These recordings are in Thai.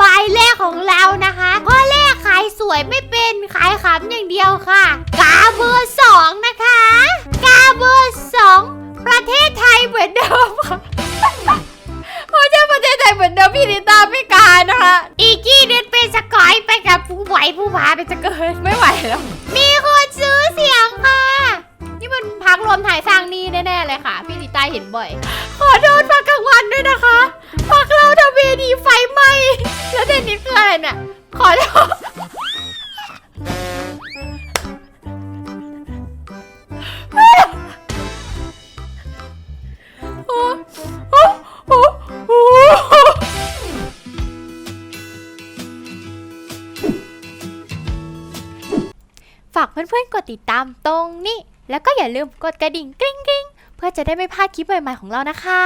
บายแรกของเรานะคะ ข้อแรกขายสวยไม่เป็นขายขำอย่างเดียวค่ะ กาเบอร์สองนะคะ กาเบอร์สองประเทศไทยเหมือนเดิมค่ะเขาจะประเทศไทยเหมือนเดิมพี่นิตาไม่การนะคะ อีกกี้เดินเป็นสกอยไปกับผู้ไหวผู้พาเป็นสกอยไม่ไหวแล้ว มีคนซื้อเสียงค่ะ พักรวมถ่ายสร้างหนี้แน่ๆเลยค่ะ พี่นิต้เห็นบ่อย ขอโทษพักกลางวันด้วยนะคะพักเราทำเวทีไฟไหม้แล้วเดนนิสคืออะไรเนี่ยขอโทษฝากเพื่อนๆกดติดตามตรงนี้ แล้วก็อย่าลืมกดกระดิ่งกริ๊งกริ๊งเพื่อจะได้ไม่พลาดคลิปใหม่ๆของเรานะคะ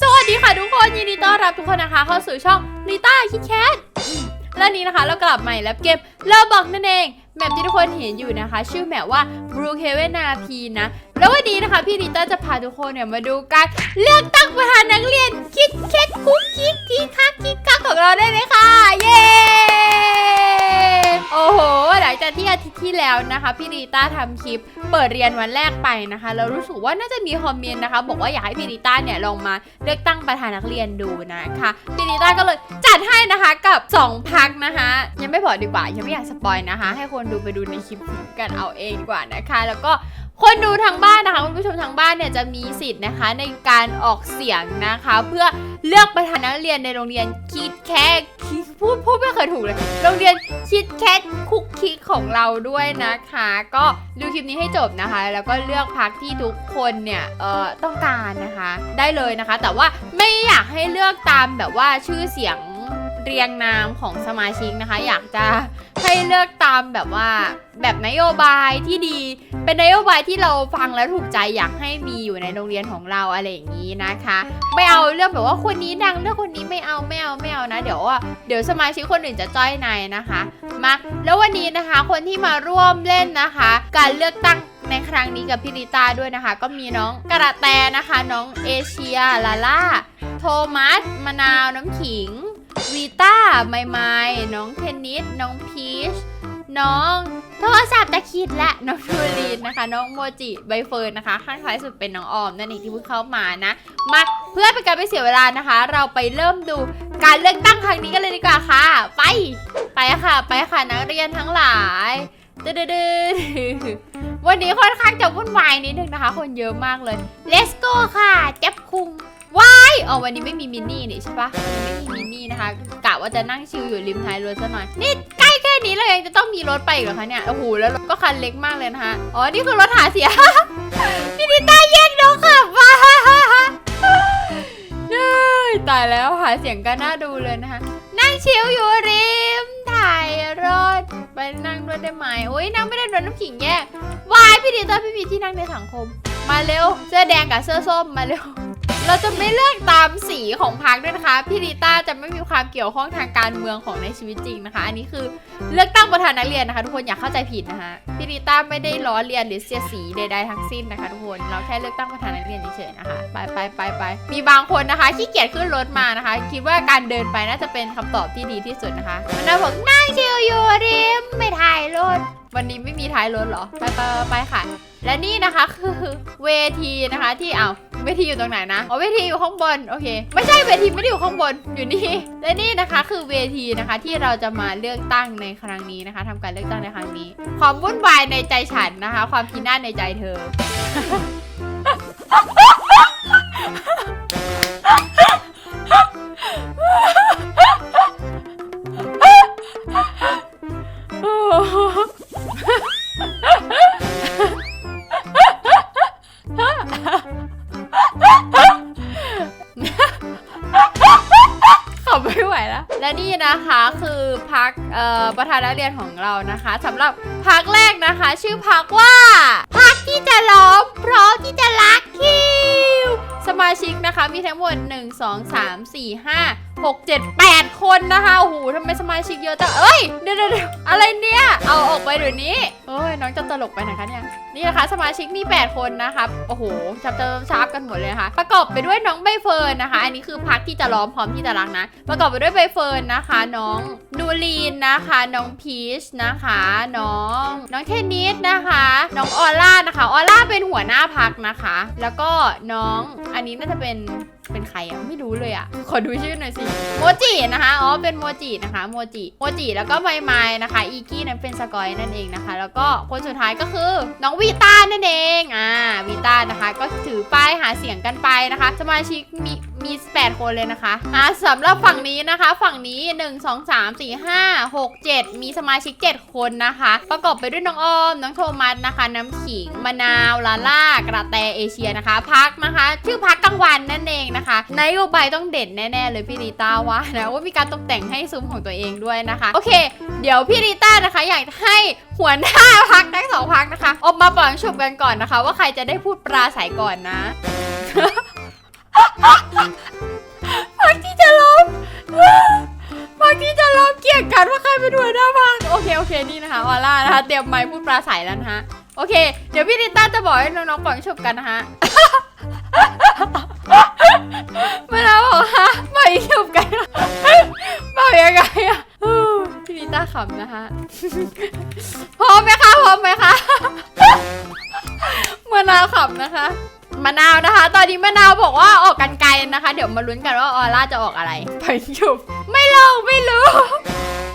สวัสดีค่ะทุกคนยินดีต้อนรับทุกคนนะคะ เข้าสู่ช่องนิต้าคิดแคทและนี้นะคะเรากลับใหม่แล้วเกมเราบอกนั่นเองแมปที่ทุกคนเห็นอยู่นะคะ ชื่อแมปว่า Blue Haven RP นะแล้ววันนี้นะคะพี่นิต้าจะพาทุกคนเนี่ยมาดูการเลือกตั้งประธานนักเรียนคิดแคทคุกคิกคิกคักคิกคักของเราได้เลยค่ะเย้ โอ้โหหลังจากที่อาทิตย์ที่แล้วนะคะ พี่นิต้าทำคลิปเปิดเรียนวันแรกไปนะคะแล้วรู้สึกว่าน่าจะมีคอมเมนต์นะคะ บอกว่าอยากให้พี่นิต้าเนี่ยลองมาเลือกตั้งประธานนักเรียนดูนะคะพี่นิต้าก็เลยจัดให้นะคะกับ 2 พักนะคะ ยังไม่บอกดีกว่ายังไม่อยากสปอยนะคะ ให้คนดูไปดูในคลิปกันเอาเองดีกว่านะคะ แล้วก็คนดูทางบ้านนะคะคุณผู้ชมทางบ้านเนี่ยจะมีสิทธิ์นะคะ ในการออกเสียงนะคะ เพื่อเลือกประธานนักเรียนในโรงเรียนคิดแค่คิด พูดพูดไม่เคยถูกเลย โรงเรียนคิดแคทคุกคิกของเราด้วยนะคะ ก็ดูคลิปนี้ให้จบนะคะ แล้วก็เลือกพักที่ทุกคนเนี่ยเอ่อต้องการนะคะ ได้เลยนะคะ แต่ว่าไม่อยากให้เลือกตามแบบว่าชื่อเสียง เรียงนามของสมาชิกนะคะ อยากจะให้เลือกตามแบบว่าแบบนโยบายที่ดี เป็นนโยบายที่เราฟังแล้วถูกใจอยากให้มีอยู่ในโรงเรียนของเราอะไรอย่างนี้นะคะ ไม่เอาเรื่องแบบว่าคนนี้ดังเรื่องคนนี้ไม่เอาไม่เอาไม่เอานะ เดี๋ยวว่าเดี๋ยวสมาชิกคนอื่นจะจ้อยในนะคะมาแล้ววันนี้นะคะคนที่มาร่วมเล่นนะคะ การเลือกตั้งในครั้งนี้กับพี่ลิตาด้วยนะคะ ก็มีน้องกระแตนะคะ น้องเอเชียลาล่าโทมัสมะนาวน้ำขิง วีต้าไมไมน้องเทนนิส น้องพีช น้องโทรศัพท์ตะคิดและน้องทูลีนนะคะ น้องโมจิใบเฟิร์นนะคะ ข้างซ้ายสุดเป็นน้องออมนั่นเองที่เพิ่งเข้ามานะ มาเพื่อเป็นการไม่เสียเวลานะคะ เราไปเริ่มดูการเลือกตั้งครั้งนี้กันเลยดีกว่าค่ะ ไปไปค่ะ ไปค่ะนักเรียนทั้งหลายดืดๆวันนี้ค่อนข้างจะวุ่นวายนิดนึงนะคะ คนเยอะมากเลย Let's go ค่ะเจ็บคุง วายอ๋อวันนี้ไม่มีมินนี่นี่ใช่ปะไม่มีมินนี่นะคะกะว่าจะนั่งชิลอยู่ริมท้ายรถซะหน่อย นี่ใกล้แค่นี้เรายังจะต้องมีรถไปอีกเหรอคะเนี่ยโอ้โหแล้วรถก็คันเล็กมากเลยนะคะอ๋อนี่คือรถหาเสียงพี่นิต้าแยกน้องขับมายตายแล้วหาเสียงก็น่าดูเลยนะคะนั่งชิลอยู่ริมถ่ายรถไปนั่งด้วยได้ไหมโอ้ยนั่งไม่ได้โดนน้ำขิงแยกวายพี่ดิต้าพี่พีที่นั่งในสังคม มาเร็วเสื้อแดงกับเสื้อส้มมาเร็ว เราจะไม่เลือกตามสีของพรรคด้วยนะคะพี่ริต้าจะไม่มีความเกี่ยวข้องทางการเมืองของในชีวิตจริงนะคะ อันนี้คือเลือกตั้งประธานนักเรียนนะคะ ทุกคนอย่าเข้าใจผิดนะคะพี่ริต้าไม่ได้ล้อเลียนหรือเสียสีใดๆทั้งสิ้นนะคะทุกคนเราแค่เลือกตั้งประธานนักเรียนเฉยๆนะคะไปไปไปไปมีบางคนนะคะขี้เกียจขึ้นรถมานะคะ คิดว่าการเดินไปน่าจะเป็นคำตอบที่ดีที่สุดนะคะมันน่าบอกนั่งชิลอยู่ริมไม่ถ่ายรถ วันนี้ไม่มีท้ายรถเหรอ ไปไปไปค่ะ และนี่นะคะคือเวทีนะคะที่เอาเวทีอยู่ตรงไหนนะ อ๋อเวทีอยู่ข้างบน โอเค ไม่ใช่เวทีไม่ได้อยู่ข้างบน อยู่นี่ และนี่นะคะคือเวทีนะคะที่เราจะมาเลือกตั้งในครั้งนี้นะคะทำการเลือกตั้งในครั้งนี้ ความวุ่นวายในใจฉันนะคะ ความพินาศในใจเธอ ประธานนักเรียนของเรานะคะสำหรับพักแรกนะคะ ชื่อพักว่าพักที่จะล้อมเพราะที่จะรักคิวส มาชิกนะคะ มีทั้งหมด 1 2 3 4 5หกเจ็ดแปดคนนะคะโอ้โหทำไมสมาชิกเยอะจังเอ้ยเดี๋ยวเดี๋ยวเดี๋ยวอะไรเนี่ย เอาออกไปเดี๋ยวนี้เอ้ยน้องจะตลกไปไหนคะเนี่ยนี่นะคะ สมาชิกมี 8 คนนะคะโอ้โหชับเติมชาร์ปกันหมดเลยนะคะ ประกอบไปด้วยน้องใบเฟิร์นนะคะ อันนี้คือพักที่จะล้อมพร้อมที่จะรักนะ ประกอบไปด้วยใบเฟิร์นนะคะ น้องนูรีนนะคะ น้องพีชนะคะ น้อง น้องเทนนิสนะคะ น้องออร่านะคะออร่าเป็นหัวหน้าพักนะคะ แล้วก็น้องอันนี้น่าจะเป็นเป็นใครอะไม่รู้เลยอะขอดูชื่อหน่อยสิโมจินะคะอ๋อเป็นโมจินะคะโมจิโมจิแล้วก็ไมไมายนะคะอีกี้นั้นเป็นสกอยนั่นเองนะคะ แล้วก็คนสุดท้ายก็คือน้องวีต้านั่นเองอ่าวีต้านะคะ ก็ถือป้ายหาเสียงกันไปนะคะ สมาชิกมีมี8คนเลยนะคะอ่าสำหรับฝั่งนี้นะคะ ฝั่งนี้ 1 2 3 4 5 6 7 มีสมาชิก 7 คนนะคะ ประกอบไปด้วยน้องออมน้องโทมัสนะคะ น้ำขิงมะนาวลาล่ากระแตเอเชียนะคะพักนะคะ ชื่อพักกลางวันนั่นเองนะคะนโยบายต้องเด่นแน่ๆเลยพี่ริต้าว่านะว่ามีการตกแต่งให้ซุ้มของตัวเองด้วยนะคะ โอเค เดี๋ยวพี่ริต้านะคะอยากให้หัวหน้าพักทั้งสองพักนะคะออกมาปล่อยฉุบกันก่อนนะคะ ว่าใครจะได้พูดปราศัยก่อนนะพักที่จะล้มพักที่จะล้มเกี่ยงกันว่าใครเป็นหัวหน้าพักโอเคโอเคนี่นะคะออล่านะคะ เตรียมไมค์พูดปราศัยแล้วนะคะ โอเค เดี๋ยวพี่ริต้าจะบอกให้น้องๆปล่อยฉุบกันนะคะเวลาบอกฮะปล่อยฉุบกันบอกยังไงอะพี่ริต้าขำนะคะพร้อมไหมคะพร้อมไหมคะมะนาวขำนะคะมะนาวนะคะ ตอนนี้มะนาวบอกว่าออกกันไกลนะคะ เดี๋ยวมาลุ้นกันว่าออร่าจะออกอะไร ไปชุบไม่ลงไม่รู้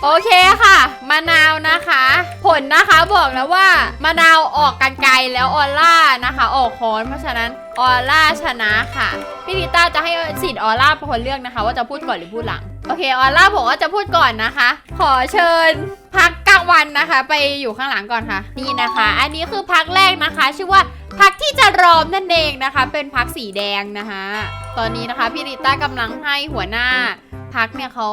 โอเคค่ะ มะนาวนะคะ ผลนะคะบอกแล้วว่ามะนาวออกกันไกลแล้วออร่านะคะ ออกค้อนเพราะฉะนั้นออร่าชนะค่ะพี่ลิต้าจะให้สิทธิ์ออร่าเป็นคนเลือกนะคะ ว่าจะพูดก่อนหรือพูดหลังโอเคออร่าบอกว่าจะพูดก่อนนะคะ ขอเชิญพักกลางวันนะคะ ไปอยู่ข้างหลังก่อนค่ะ นี่นะคะ อันนี้คือพักแรกนะคะ ชื่อว่าพักที่จะรอมนั่นเองนะคะ เป็นพักสีแดงนะคะ ตอนนี้นะคะ พี่ริต้ากำลังให้หัวหน้าพักเนี่ยเขา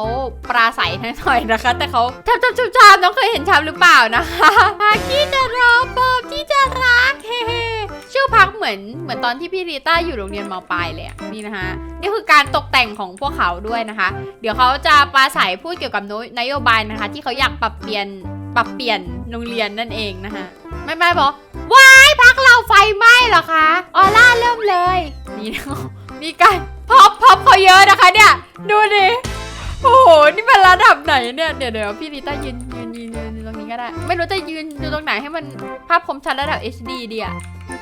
ปราศัยหน่อยนะคะ แต่เขาชอบชอบชอบชอบน้องเคยเห็นชามหรือเปล่านะคะพักที่จะรอปอบที่จะรักเฮ้ชื่อพักเหมือนเหมือนตอนที่พี่ริต้าอยู่โรงเรียนมปลายเลยนี่นะคะนี่คือการตกแต่งของพวกเขาด้วยนะคะ เดี๋ยวเขาจะปราศัยพูดเกี่ยวกับนโยบายนะคะ ที่เขาอยากปรับเปลี่ยนปรับเปลี่ยนโรงเรียนนั่นเองนะคะ ไม่ไม่บอกวายพักเราไฟไหม้เหรอคะออร่าเริ่มเลย นี่นะมีการพับพับเขาเยอะนะคะเนี่ย ดูดิโอ้โห นี่มันระดับไหนเนี่ย เดี๋ยวเดี๋ยวพี่ลิต้ายืนยืนยืนยืนยืนตรงนี้ก็ได้ ไม่รู้จะยืนอยู่ตรงไหนให้มันภาพคมชัดระดับ HD ดีอะ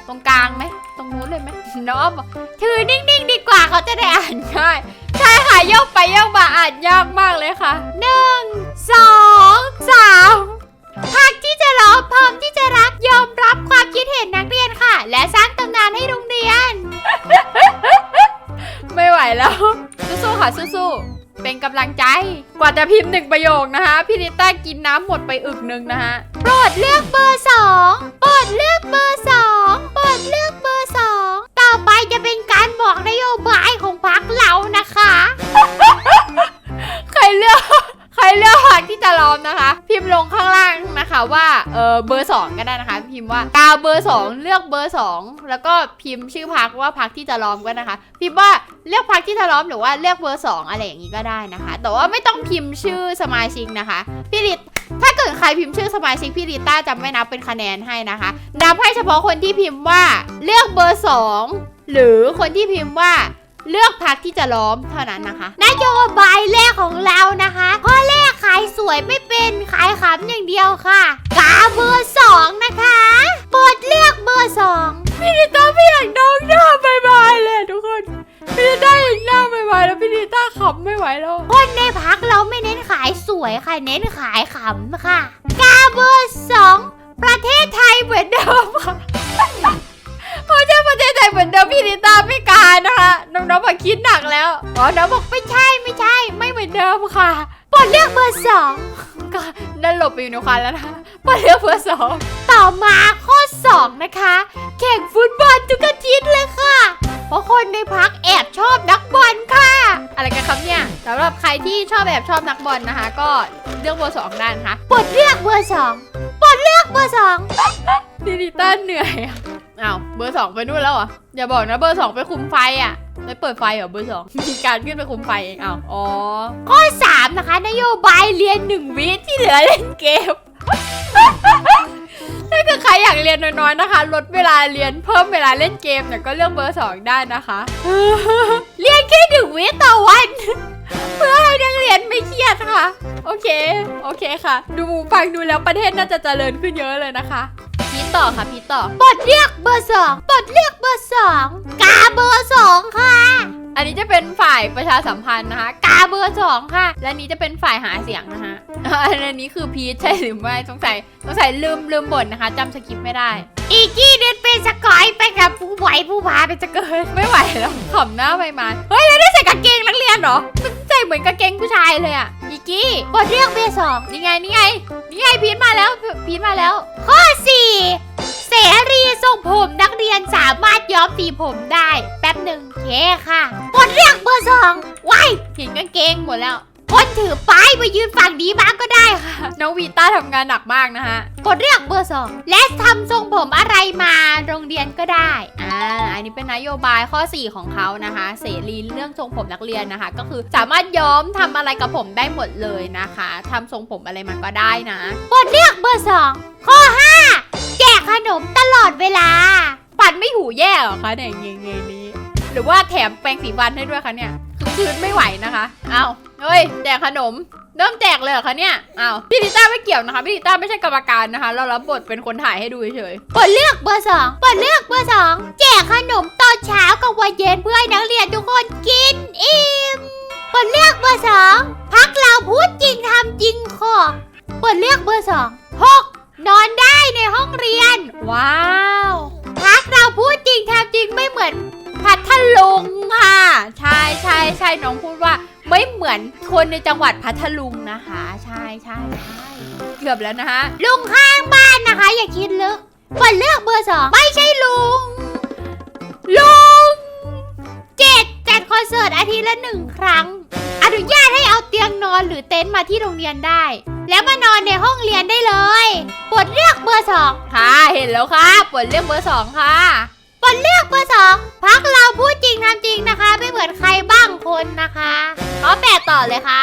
ตรงกลางไหม ตรงนู้นเลยไหมน้องบอกถือนิ่งๆ ดีกว่าเขาจะได้อ่านง่ายใช่ค่ะโยกไปโยกมาอ่านยากมากเลยค่ะหนึ่งสองสาม พักที่จะรอพร้อมที่จะรักยอมรับความคิดเห็นนักเรียนค่ะ และสร้างตำนานให้โรงเรียน ไม่ไหวแล้ว สู้ๆค่ะสู้ๆเป็นกำลังใจ กว่าจะพิมพ์หนึ่งประโยคนะคะพี่ริต้ากินน้ำหมดไปอึกหนึ่งนะคะโปรดเลือกเบอร์สองโปรดเลือกเบอร์สองโปรดเลือกเบอร์สองต่อไปจะเป็นการบอกนโยบายของพรรคเรานะคะ ใครเลือก ใครเลือกพรรคที่จะล้อมนะคะ พิมพ์ลงข้างล่างนะคะว่าเออเบอร์สองก็ได้นะคะ พิมพ์ว่ากาวเบอร์สองเลือกเบอร์สองแล้วก็พิมพ์ชื่อพรรคว่าพรรคที่จะล้อมก็นะคะ พิมพ์ว่าเลือกพรรคที่จะล้อมหรือว่าเลือกเบอร์สองอะไรอย่างนี้ก็ได้นะคะ แต่ว่าไม่ต้องพิมพ์ชื่อสมาชิกนะคะพี่ริตถ้าเกิดใครพิมพ์ชื่อสมาชิกพี่ริต้าจะไม่นับเป็นคะแนนให้นะคะนับให้เฉพาะคนที่พิมพ์ว่าเลือกเบอร์สองหรือคนที่พิมพ์ว่า เลือกพักที่จะล้อมเท่านั้นนะคะนโยบายแรกของเรานะคะข้อแรกขายสวยไม่เป็นขายขำอย่างเดียวค่ะ กาเบอร์สองนะคะโปรดเลือกเบอร์สองพี่ดิต้าไม่อยากน้องหน้าบายบายเลยทุกคนพี่ดิต้าอยากหน้าบายบายแล้วพี่ดิต้าขำไม่ไหวแล้วคนในพักเราไม่เน้นขายสวยค่ะเน้นขายขำค่ะ กาเบอร์สองประเทศไทยเหมือนเดิมค่ะ เพราะใช่ประเทศไทยเหมือนเดิมพี่นิต้าไม่การนะคะน้องๆบอกคิดหนักแล้วอ๋อน้องบอกไม่ใช่ไม่ใช่ ไม่เหมือนเดิมค่ะปดเลือกเบอร์สองก็นั่นหลบไปอยู่ในควันแล้วนะคะปดเลือกเบอร์สองต่อมาข้อสองนะคะแข่งฟุตบอลทุกอาทิตย์เลยค่ะ เพราะคนในพักแอบชอบนักบอลค่ะ อะไรกันครับเนี่ยสำหรับใครที่ชอบแอบชอบนักบอลนะคะ ก็เลือกเบอร์สองได้นะคะปดเลือกเบอร์สองปดเลือกเบอร์สองพี่นิต้าเหนื่อยอะ อ้าวเบอร์สองไปนู่นแล้วเหรออย่าบอกนะเบอร์สองไปคุมไฟอะไม่เปิดไฟเหรอเบอร์สองมีการขึ้นไปคุมไฟเองอ้าวอ๋อข้อ3นะคะ นโยบายเรียน1วิที่เหลือเล่นเกมถ้าเกิดใครอยากเรียนน้อยๆนะคะ ลดเวลาเรียนเพิ่มเวลาเล่นเกมเนี่ยก็เลือกเบอร์สองได้นะคะ เรียนแค่หนึ่งวิต่อวัน เพื่อให้นักเรียน ไม่เครียดค่ะ โอเค โอเคค่ะ ดูฟังดูแล้วประเทศน่าจะเจริญขึ้นเยอะเลยนะคะ พีทต่อค่ะพีทต่อปลดเรียกเบอร์สองปลดเรียกเบอร์สองกาเบอร์สองค่ะ อันนี้จะเป็นฝ่ายประชาสัมพันธ์นะคะ กาเบอร์สองค่ะ และนี้จะเป็นฝ่ายหาเสียงนะคะอันนี้คือพีทใช่หรือไม่สงสัยสงสัยลืมลืมบทนะคะจำสคริปต์ไม่ได้ อีกกี้เดินเป็นสกอยไปกับผู้ไหวผู้พาเป็นจะเกินไม่ไหวแล้วขำหน้าไปมาเฮ้ยแล้วได้ใส่กางเกงนักเรียนเหรอมันใส่ เหมือนกางเกงผู้ชายเลยอะอีกี้ปลดเรียกเบอร์สองนี่ไงนี่ไงนี่ไงพีทมาแล้วพีทมาแล้ว ข้อสี่เสรีทรงผมนักเรียนสามารถย้อมสีผมได้ แป๊บหนึ่งเคค่ะปลดเรียกเบอร์สองไว้เห็นกางเกงหมดแล้ว คนถือป้ายมายืนฝั่งนี้บ้างก็ได้ค่ะ น้องวีต้าทำงานหนักมากนะฮะปลดเรียกเบอร์สองและทำทรงผมอะไรมาโรงเรียนก็ได้ อ่า อันนี้เป็นนโยบายข้อ 4 ของเขานะคะ เสรีเรื่องทรงผมนักเรียนนะคะ ก็คือสามารถย้อมทำอะไรกับผมได้หมดเลยนะคะทำทรงผมอะไรมันก็ได้นะปลดเรียกเบอร์สองข้อ 5 แจกขนมตลอดเวลา ปัดไม่หูแย่เหรอคะเนี่ยเงยๆนี้ หรือว่าแถมแปรงสีฟันให้ด้วยคะเนี่ย คือคืนไม่ไหวนะคะอ้าวเฮ้ยแจกขนมเริ่มแจกเลยเหรอคะเนี่ยอ้าวพี่ลิต้าไม่เกี่ยวนะคะ พี่ลิต้าไม่ใช่กรรมการนะคะ เรารับบทเป็นคนถ่ายให้ดูเฉยปลดเลือกเบอร์สองปลดเลือกเบอร์สองแจกขนมตอนเช้ากับวันเย็นเพื่อให้นักเรียนทุกคนกินอิ่มปลดเลือกเบอร์สองพักเราพูดจริงทำจริงขอปลดเลือกเบอร์สองหกนอนได้ในห้องเรียนๆว้าว พักเราพูดจริงทำจริงไม่เหมือน พัทลุงค่ะใช่ใช่ใช่น้องพูดว่าไม่เหมือนคนในจังหวัดพัทลุงนะคะ ใช่ใช่ใช่เกือบแล้วนะคะลุงข้างบ้านนะคะ อย่าคิดลึกปลดเลือกเบอร์สองไม่ใช่ลุง ลุงเจ็ดจัดคอนเสิร์ตอาทิตย์ละหนึ่งครั้ง อนุญาตให้เอาเตียงนอนหรือเต็นท์มาที่โรงเรียนได้ แล้วมานอนในห้องเรียนได้เลยปลดเลือกเบอร์สองค่ะ เห็นแล้วค่ะปวดเรื่องเบอร์สองค่ะ ปลดเลือกเบอร์สองพักเราพูดจริงทำจริงนะคะ ไม่เหมือนใครบ้างคนนะคะขอแปดต่อเลยค่ะ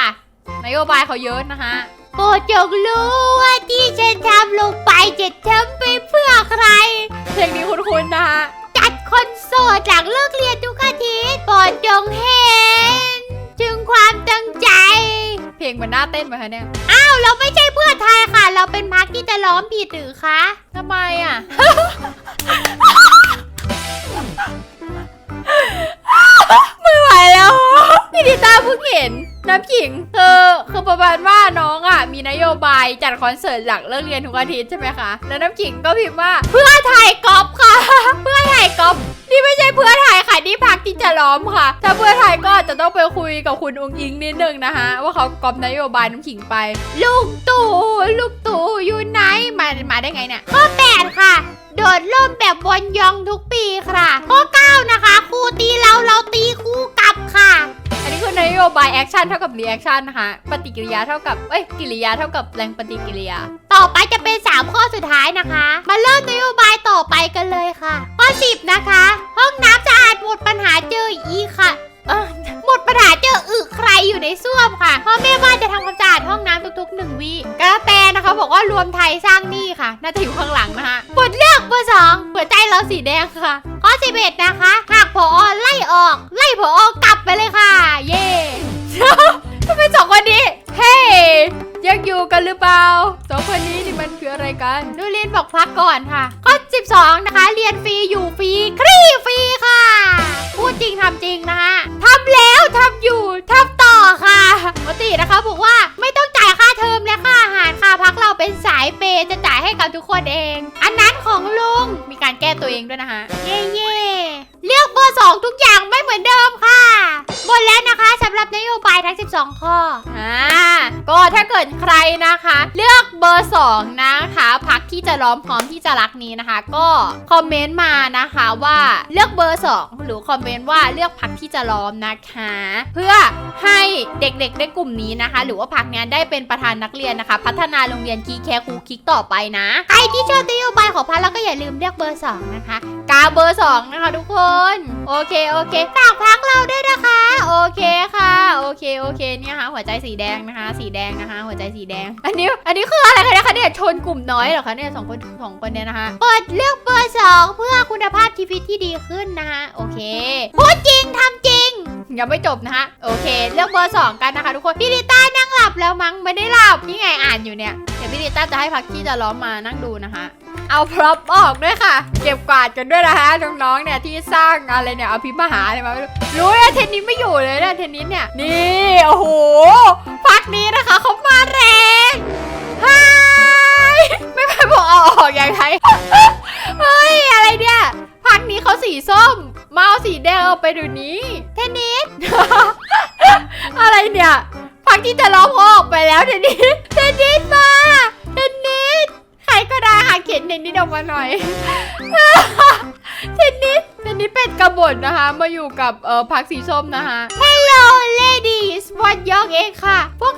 นโยบายเขาเยอะนะคะโปรดจงรู้ว่าที่ฉันทำลงไปจะทำไปเพื่อใคร เพลงนี้คุ้นๆนะคะจัดคอนเสิร์ตหลังเลิกเรียนทุกอาทิตย์โปรดจงเห็นถึงความตั้งใจ เพลงมันน่าเต้นไหมคะเนี่ย อ้าว เราไม่ใช่เพื่อไทยค่ะ เราเป็นพักที่จะล้อมผิดหรือคะทำไมอะิงคือคือประมาณว่าน้องอะมีนโยบายจัดคอนเสิร์ตหลังเลิกเรียนทุกอาทิตย์ใช่ไหมคะ แล้วน้ำขิงก็พิมพ์ว่าเพื่อไทยกอปค่ะ เพื่อไทยกอปนี่ไม่ใช่เพื่อไทยค่ะนี่พักที่จะล้อมค่ะ ถ้าเพื่อไทยก็อาจจะต้องไปคุยกับคุณองค์อิงนิดนึงนะคะ ว่าเขากอปนโยบายน้ำขิงไป ลูกตู่ลูกตู่อยู่ไหนมามาได้ไงเนี่ยข้อแปดค่ะโดดร่มแบบบนยองทุกปีค่ะข้อเก้านะคะครูตีเราเราตีครูกลับค่ะ นี้คือนโยบายแอคชั่นเท่ากับรีแอคชั่นนะคะปฏิกิริยาเท่ากับเอ้ยกิริยาเท่ากับแรงปฏิกิริยา ต่อไปจะเป็น 3 ข้อสุดท้ายนะคะ มาเริ่มนโยบายต่อไปกันเลยค่ะ ข้อ 10 นะคะ ห้องน้ำสะอาดหมดปัญหาเจออีค่ะเออหมดปัญหาเจออึ อยู่ในส้วมค่ะพ่อแม่บ้านจะทำความสะอาดห้องน้ำทุกๆหนึ่งวิกระแตนะคะบอกว่ารวมไทยสร้างหนี้ค่ะ น่าจะอยู่ข้างหลังนะคะบทเลือกเบอร์สองหัวใจเราสีแดงค่ะ ข้อสิบเอ็ดนะคะหากผอไล่ออก ไล่ผอกลับไปเลยค่ะ เย่ทำไมสองคนนี้ เฮ้ ยยังอยู่กันหรือเปล่าสองคนนี้นี่มันคืออะไรกันนูเรียนบอกพักก่อนค่ะ ข้อ 12 นะคะ เรียนฟรีอยู่ฟรีครีฟรีค่ะ พูดจริงทำจริงนะคะทำแล้วทำอยู่ทำต่อค่ะปกตินะคะบอกว่าไม่ต้องจ่ายค่าเทอมและค่าอาหารค่ะพักเราเป็นสายเปยจะจ่ายให้กับทุกคนเอง อันนั้นของลุงมีการแก้ตัวเองด้วยนะคะเย่เย่เลือกเบอร์สองทุกอย่างไม่เหมือนเดิมค่ะหมดแล้วนะคะ รับนโยบายทั้ง 12 ข้ออ่าก็ถ้าเกิดใครนะคะ เลือก เบอร์ 2 นะคะพักที่จะล้อมพร้อมที่จะรักนี้นะคะ ก็คอมเมนต์มานะคะว่าเลือกเบอร์ 2 หรือคอมเมนต์ว่าเลือกพักที่จะล้อมนะคะ เพื่อให้เด็กๆในกลุ่มนี้นะคะ หรือว่าพักนี้ได้เป็นประธานนักเรียนนะคะ พัฒนาโรงเรียนคีแคครูคิกต่อไปนะใครที่ชอบนโยบายของพักแล้วก็อย่าลืมเลือกเบอร์สองนะคะกาเบอร์ 2 นะคะทุกคน โอเคโอเคฝากพักเราด้วยนะคะ โอเคค่ะ โอเคโอเคเนี่ยค่ะหัวใจสีแดงนะคะ สีแดงนะคะ หัวใจสีแดง อันนี้อันนี้คืออะไรกันนะคะเนี่ยชนกลุ่มน้อยเหรอคะเนี่ยสองคนสองคนเนี่ยนะคะเปิดเลือกเบอร์สองเพื่อคุณภาพชีวิตที่ดีขึ้นนะคะโอเคพูดจริงทำจริงยังไม่จบนะคะโอเค เลือกเบอร์สองกันนะคะทุกคนพี่ลิต้านั่งหลับแล้วมั้งไม่ได้หลับนี่ไงอ่านอยู่เนี่ยเดี๋ยวพี่ลิต้าจะให้พักกี้จะล้อมมานั่งดูนะคะเอาพร็อพออกด้วยค่ะ เก็บกวาดกันด้วยนะคะน้องๆเนี่ยที่สร้างอะไรเนี่ยเอาพิมพ์มหาอะไรมาไม่รู้รู้นะเทนนิสไม่อยู่เลยนะเทนนิสเนี่ยนี่โอ้โหพักนี้นะคะเขามาแรง ไฮไม่ไปบอกเอาออกอย่างไรเฮ้ยอะไรเนี่ยพักนี้เขาสีส้มมาเอาสีแดงเอาไปดูนี้ เทนนิส อะไรเนี่ยพักที่จะร้องเขาออกไปแล้วเทนนิสเทนนิสมาเทนนิสใครก็ได้ค่ะเขียนเทนนิสออกมาหน่อยเทนนิสเทนนิสเป็นกบฏนะคะ มาอยู่กับเอ่อพักสีส้มนะคะ Hello ladies วันยองเองค่ะพวก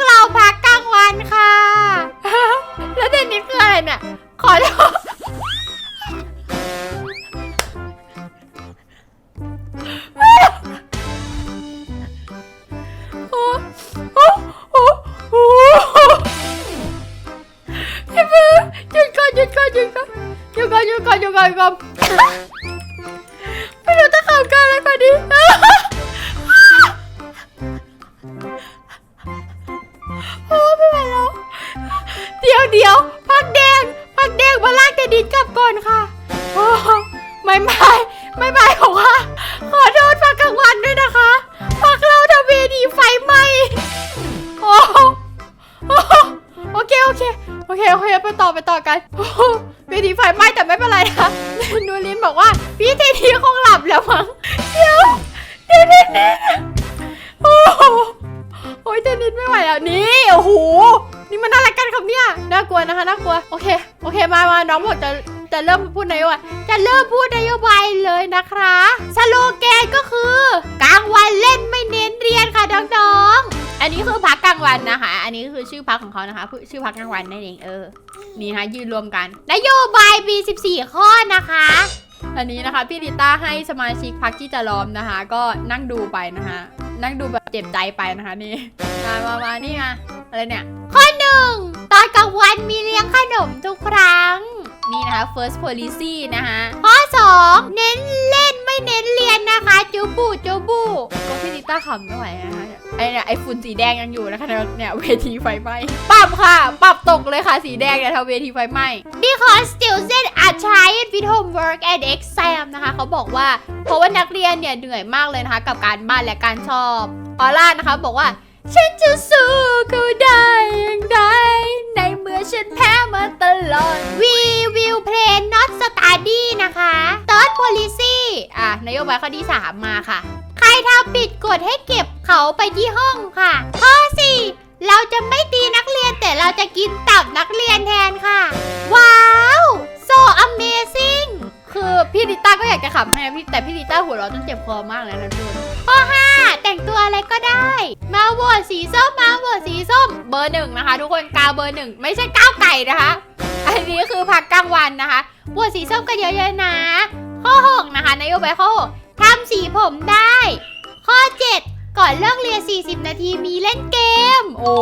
เค โอเค โอเค โอเค ไปต่อ ไปต่อกันโอ้เวทีไฟไหม้แต่ไม่เป็นไรนะนูรินบอกว่า พี่เทนีคงหลับแล้วมั้ง เดี๋ยว เดี๋ยวเดี๋ยวเดี๋ยวโอ้โหโอ้ยเจนิดไม่ไหวแล้วนี่ โอ้โห นี่มันอะไรกันครับเนี่ย น่ากลัวนะคะ น่ากลัว โอเค โอเค มามาน้องบอกจะ จะเริ่มพูดนโยบายจะเริ่มพูดนโยบายเลยนะคะสโลแกนก็คือกลางวันเล่นไม่เน้นเรียนค่ะน้องๆอันนี้คือพักกลางวันนะคะ อันนี้คือชื่อพักของเขานะคะ ชื่อพักกลางวันนั่นเองเออนี่นะคะยืนรวมกันนโยบายมี14 ข้อนะคะอันนี้นะคะพี่ลิต้าให้สมาชิกพักที่จะล้อมนะคะ ก็นั่งดูไปนะคะ นั่งดูแบบเจ็บใจไปนะคะนี่มามามานี่มาอะไรเนี่ย ข้อหนึ่งตอนกลางวันมีเลี้ยงขนมทุกครั้ง นี่นะคะ first policy นะคะข้อ 2 เน้นเล่นไม่เน้นเรียนนะคะจูบูจูบูก็พี่ลิต้าขำไม่ไหวนะคะไอเนี่ยไอฝุ่นสีแดงยังอยู่นะคะเนี่ยเวทีไฟไหม้ปรับค่ะ ปรับตกเลยค่ะสีแดงเนี่ยทำเวทีไฟไหม้ because students are tired with homework and exam นะคะเขาบอกว่าเพราะว่านักเรียนเนี่ยเหนื่อยมากเลยนะคะกับการบ้านและการสอบออร่านะคะบอกว่า ฉันจะสู้เขาได้อย่างไร ในเมื่อฉันแพ้มาตลอด we will play not study นะคะ third policy อะนโยบายข้อที่ 3 มาค่ะ ใครทำผิดกฎให้เก็บเขาไปที่ห้องค่ะ ข้อ 4 เราจะไม่ตีนักเรียนแต่เราจะกินตับนักเรียนแทนค่ะ ว้าว so amazing ขำให้นะพี่แต่พี่ลิต้าหัวเราะจนเจ็บคอมากเลยนะทุกคนข้อ5แต่งตัวอะไรก็ได้ มาโหวตสีส้มมาโหวตสีส้มเบอร์หนึ่งนะคะ ทุกคนกาวเบอร์หนึ่งไม่ใช่ก้าวไก่นะคะ อันนี้คือพักกลางวันนะคะโหวตสีส้มกันเยอะๆนะ ข้อ6นะคะนโยบายข้อ6ทำสีผมได้ ข้อ7ก่อนเลิกเรียน 40 นาทีมีเล่นเกม โอ้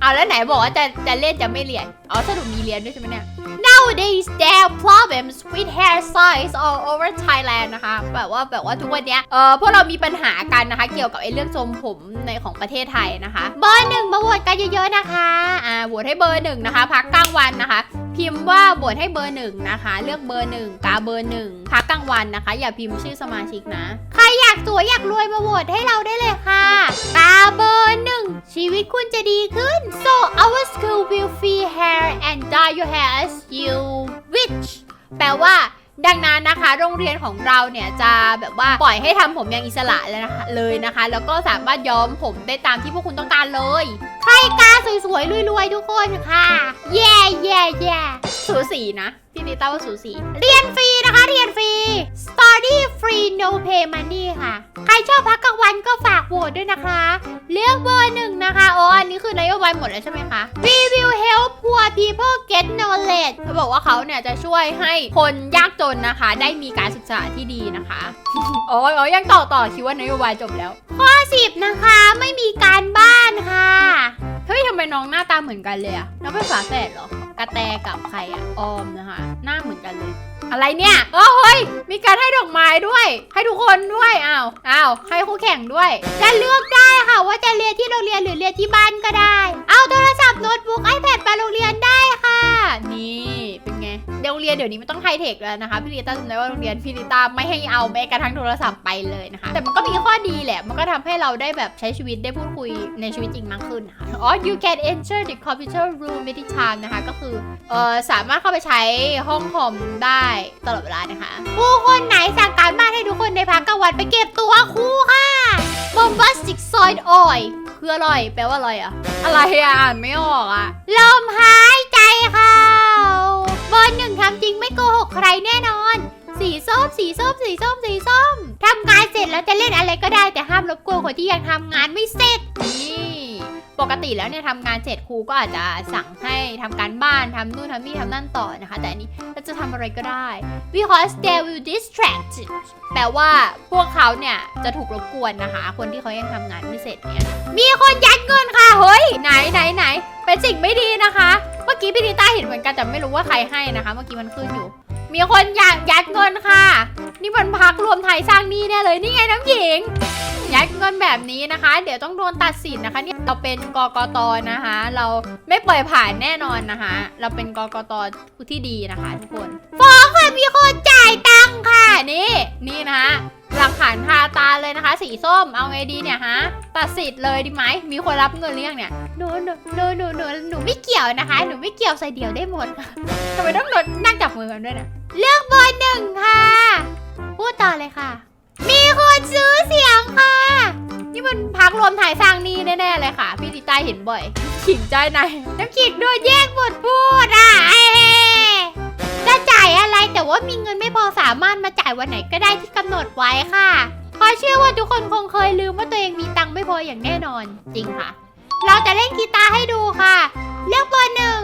เอาแล้วไหนบอกว่าจะจะเล่นจะไม่เรียนเอาสรุปมีเรียนด้วยใช่ไหมเนี่ย nowadays there are problems with hair size all over Thailand นะคะแบบว่าแบบว่าทุกวันเนี้ยเออพวกเรามีปัญหากันนะคะ เกี่ยวกับไอ้เรื่องทรงผมในของประเทศไทยนะคะ เบอร์หนึ่งมาโหวตกันเยอะๆนะคะอ่าโหวตให้เบอร์หนึ่งนะคะ พักกลางวันนะคะ พิมพ์ว่าโหวตให้เบอร์หนึ่งนะคะ เลือกเบอร์หนึ่งกาเบอร์หนึ่งพักกลางวันนะคะ อย่าพิมพ์ชื่อสมาชิกนะ ใครอยากสวยอยากรวยมาโหวตให้เราได้เลยค่ะกาเบอร์หนึ่งชีวิตคุณจะดีขึ้น so our school will free hair and dye your hair as you wish แปลว่าดังนั้นนะคะ โรงเรียนของเราเนี่ยจะแบบว่าปล่อยให้ทำผมอย่างอิสระเลยนะคะเลยนะคะ แล้วก็สามารถย้อมผมได้ตามที่พวกคุณต้องการเลย ใครกาสวยๆรวยๆทุกคนค่ะ แย่แย่แย่สูสีนะ พี่นิต้าว่าสูสี เรียนฟรี เรียนฟรี Study free no pay money ค่ะ ใครชอบพักกลางวันก็ฝากโหวตด้วยนะคะ เลือกเบอร์หนึ่งนะคะอ๋ออันนี้คือนโยบายหมดแล้วใช่ไหมคะ We will help poor people get knowledge เขาบอกว่าเขาเนี่ยจะช่วยให้คนยากจนนะคะ ได้มีการศึกษาที่ดีนะคะอ๋ออ๋อยังต่อต่อคิดว่านโยบายจบแล้ว ข้อสิบนะคะไม่มีการบ้านค่ะ เฮ้ยทำไมน้องหน้าตาเหมือนกันเลยอะน้องเป็นฝาแฝดเหรอ กระแตกับใครอะออมนะคะ หน้าเหมือนกันเลย อะไรเนี่ยโอ้เฮ้ยมีการให้ดอกไม้ด้วย ให้ทุกคนด้วยอ้าวอ้าวให้คู่แข่งด้วย จะเลือกได้ค่ะว่าจะเรียนที่โรงเรียนหรือเรียนที่บ้านก็ได้ เอาโทรศัพท์โน้ตบุ๊ก iPad ไปโรงเรียนได้ค่ะ นี่เป็นไงเดี๋ยวโรงเรียนเดี๋ยวนี้ไม่ต้องไฮเทคแล้วนะคะพี่ลิต้าจำได้ว่าโรงเรียนพี่ลิต้าไม่ให้เอาแม้กระทั่งโทรศัพท์ไปเลยนะคะ แต่มันก็มีข้อดีแหละ มันก็ทำให้เราได้แบบใช้ชีวิตได้พูดคุยในชีวิตจริงมากขึ้นนะคะอ๋อ you can enter the computer room anytime นะคะก็คือเออสามารถเข้าไปใช้ห้องคอมได้ตลอดเวลานะคะ ผู้คนไหนสั่งการบ้านให้ทุกคนในพักกลางวันไปเก็บตัวครูค่ะ bombastic soil oil คืออร่อย แปลว่าอร่อยอะอะไรอะอ่านไม่ออกอะลมหายใจเข้าเบอร์หนึ่งทำจริงไม่โกหกใครแน่นอน สีส้ม สีส้ม สีส้ม สีส้มทำงานเสร็จแล้วจะเล่นอะไรก็ได้แต่ห้ามรบกวนคนที่ยังทำงานไม่เสร็จนี่ ปกติแล้วเนี่ยทำงานเสร็จครูก็อาจจะสั่งให้ทำการบ้านทำนู่นทำนี่ทำนั่นต่อนะคะ แต่อันนี้เราจะทำอะไรก็ได้ because they will distract แปลว่าพวกเขาเนี่ยจะถูกรบกวนนะคะ คนที่เขายังทำงานไม่เสร็จเนี่ยมีคนยัดเงินค่ะเฮ้ยไหนไหนไหนเป็นสิ่งไม่ดีนะคะ เมื่อกี้พี่ดิต้าเห็นเหมือนกันแต่ไม่รู้ว่าใครให้นะคะ เมื่อกี้มันขึ้นอยู่ มีคนอยากยัดเงินค่ะ นี่มันพักรวมไทยสร้างนี้แน่เลยนี่ไงน้ำหญิง ยัดเงินแบบนี้นะคะ เดี๋ยวต้องโดนตัดสินนะคะเนี่ยเราเป็นกกตนะคะ เราไม่ปล่อยผ่านแน่นอนนะคะ เราเป็นกกตที่ดีนะคะทุกคนฟ้องค่ะมีคนจ่ายตังค่ะนี่นี่นะคะหลักฐานคาตาเลยนะคะ สีส้มเอาไงดีเนี่ยฮะตัดสิทธิ์เลยดีไหมมีคนรับเงินหรือยังเนี่ยหนูหนูหนูหนูหนูหนูไม่เกี่ยวนะคะ หนูไม่เกี่ยวใส่เดียวได้หมดทำไมต้องนนั่งจับมือกันด้วยนะเลือกเบอร์หนึ่งค่ะ พูดต่อเลยค่ะ มีคนซื้อเสียงค่ะ นี่มันพักรวมไทยสร้างหนี้แน่ๆเลยค่ะ พี่ติต้าเห็นบ่อย ขิงใจในายน้ำขิงโดนแย่งบทพูดอะเอ้จะจ่ายอะไรแต่ว่ามีเงินไม่พอสามารถมาจ่ายวันไหนก็ได้ที่กำหนดไว้ค่ะเพราะเชื่อว่าทุกคนคงเคยลืมว่าตัวเองมีตังค์ไม่พออย่างแน่นอนจริงค่ะ เราจะเล่นกีตาร์ให้ดูค่ะ เลือกเบอร์หนึ่ง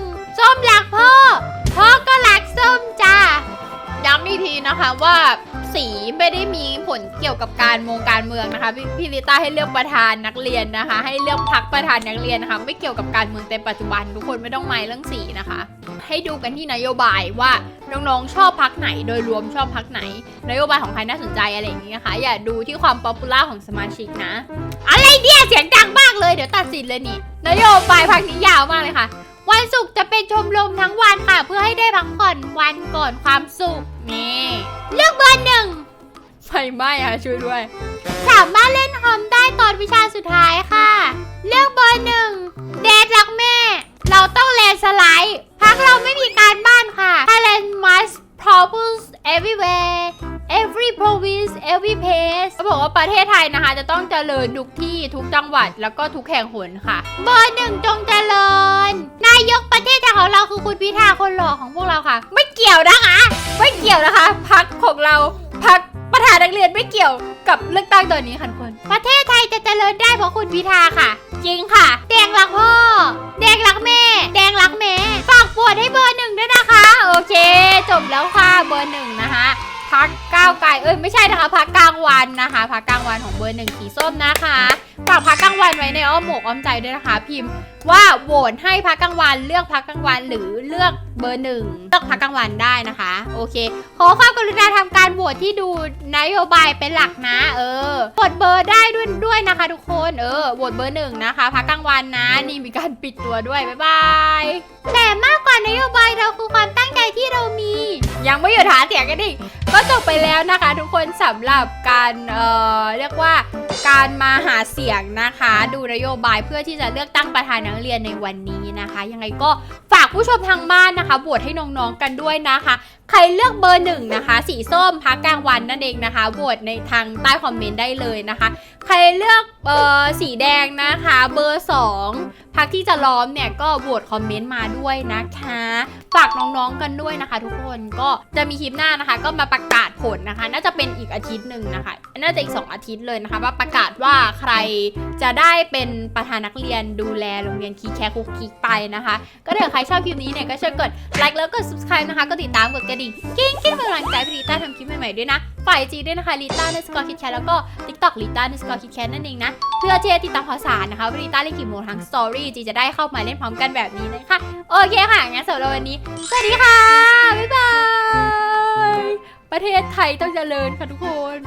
สีไม่ได้มีผลเกี่ยวกับการมงการเมืองนะคะพี่พี่ลิต้าให้เลือกประธานนักเรียนนะคะ ให้เลือกพักประธานนักเรียนนะคะ ไม่เกี่ยวกับการเมืองแต่ปัจจุบัน ทุกคนไม่ต้องหมายเรื่องสีนะคะ ให้ดูกันที่นโยบายว่าน้องๆชอบพักไหน โดยรวมชอบพักไหน นโยบายของใครน่าสนใจอะไรอย่างนี้นะคะ อย่าดูที่ความป๊อปปูล่าของสมาชิกนะ อะไรเนี่ยเสียงดังมากเลยเดี๋ยวตัดสินเลยนี่นโยบายพักนี้ยาวมากเลยค่ะ วันศุกร์จะเป็นชมรมทั้งวันค่ะ เพื่อให้ได้พักผ่อนวันก่อนความสุข นี่เลือกเบอร์หนึ่งไฟไหม้ค่ะช่วยด้วย สามารถเล่นคอมได้ตอนวิชาสุดท้ายค่ะ เลือกเบอร์หนึ่งแดดรักแม่ เราต้องแลนสไลด์พักเราไม่มีการบ้านค่ะ Thailand must propose everywhere every province every place เขาบอกว่าประเทศไทยนะคะ จะต้องเจริญทุกที่ทุกจังหวัดแล้วก็ทุกแห่งหนค่ะ เบอร์หนึ่งจงเจริญนายกประเทศไทยของเราคือคุณพิธาคนหล่อของพวกเราค่ะ ไม่เกี่ยวนะคะ ไม่เกี่ยวนะคะพักของเราพักประธานนักเรียนไม่เกี่ยวกับเลือกตั้งตอนนี้ค่ะทุกคน ประเทศไทยจะเจริญได้เพราะคุณพิธาค่ะ จริงค่ะ แดงรักพ่อ แดงรักแม่ แดงรักแม่ ฝากปวดให้เบอร์หนึ่งด้วยนะคะ โอเค จบแล้วค่ะเบอร์หนึ่งนะคะ พักก้าวไกลเอ้ยไม่ใช่นะคะพักกลางวันนะคะพักกลางวันของเบอร์หนึ่งสีส้มนะคะฝากพักกลางวันไว้ในอ้อมอกอ้อมใจด้วยนะคะ พิมพ์ว่าโหวตให้พักกลางวันเลือกพักกลางวันหรือเลือกเบอร์หนึ่งเลือกพักกลางวันได้นะคะ โอเค ขอความกรุณาทำการโหวตที่ดูนโยบายเป็นหลักนะ เออกดเบอร์ได้ด้วยด้วยนะคะ ทุกคนเออโหวตเบอร์หนึ่งนะคะพักกลางวันนะ นี่มีการปิดตัวด้วยบ๊ายบายแต่มากกว่านโยบายเราคือความตั้งใจที่เรามี ยังไม่หยุดหาเสียงกันดิก็ ก็จบไปแล้วนะคะ ทุกคนสำหรับการเอ่อเรียกว่าการมาหาเสียงนะคะ ดูนโยบายเพื่อที่จะเลือกตั้งประธานนักเรียนในวันนี้นะคะ ยังไงก็ ฝากผู้ชมทางบ้านนะคะโหวตให้น้องๆกันด้วยนะคะ ใครเลือกเบอร์หนึ่งนะคะ สีส้มพักกลางวันนั่นเองนะคะโหวตในทางใต้คอมเมนต์ได้เลยนะคะ ใครเลือกเบอร์สีแดงนะคะ เบอร์สองพักที่จะล้อมเนี่ยก็โหวตคอมเมนต์มาด้วยนะคะฝากน้องๆกันด้วยนะคะ ทุกคนก็จะมีคลิปหน้านะคะ ก็มาประกาศผลนะคะ น่าจะเป็นอีกอาทิตย์หนึ่งนะคะ น่าจะอีก 2 อาทิตย์เลยนะคะ ว่าประกาศว่าใครจะได้เป็นประธานนักเรียนดูแลโรงเรียนคีแคคุกคิกไปนะคะ ก็ถ้าเกิดใครชอบคลิปนี้เนี่ยก็ช่วยกดไลค์แล้วก็ subscribe นะคะก็ติดตามกดกระดิ่งกิ้งกิ้งเป็นกำลังใจให้พี่ลิต้าทำคลิปใหม่ๆด้วยนะฝ่ายจีด้วยนะคะลิต้าในสกอร์คิดแคแล้วก็ TikTok ลิต้าในสกอร์คิดแคนั่นเองนะ เพื่อที่จะติดตามข่าวสารนะคะว่าลิต้าเล่นกี่โมงทางสตอรี่จีจะได้เข้ามาเล่นพร้อมกันแบบนี้นะคะโอเคค่ะงั้นสำหรับวันนี้สวัสดีค่ะบ๊ายบายประเทศไทยต้องเจริญค่ะทุกคน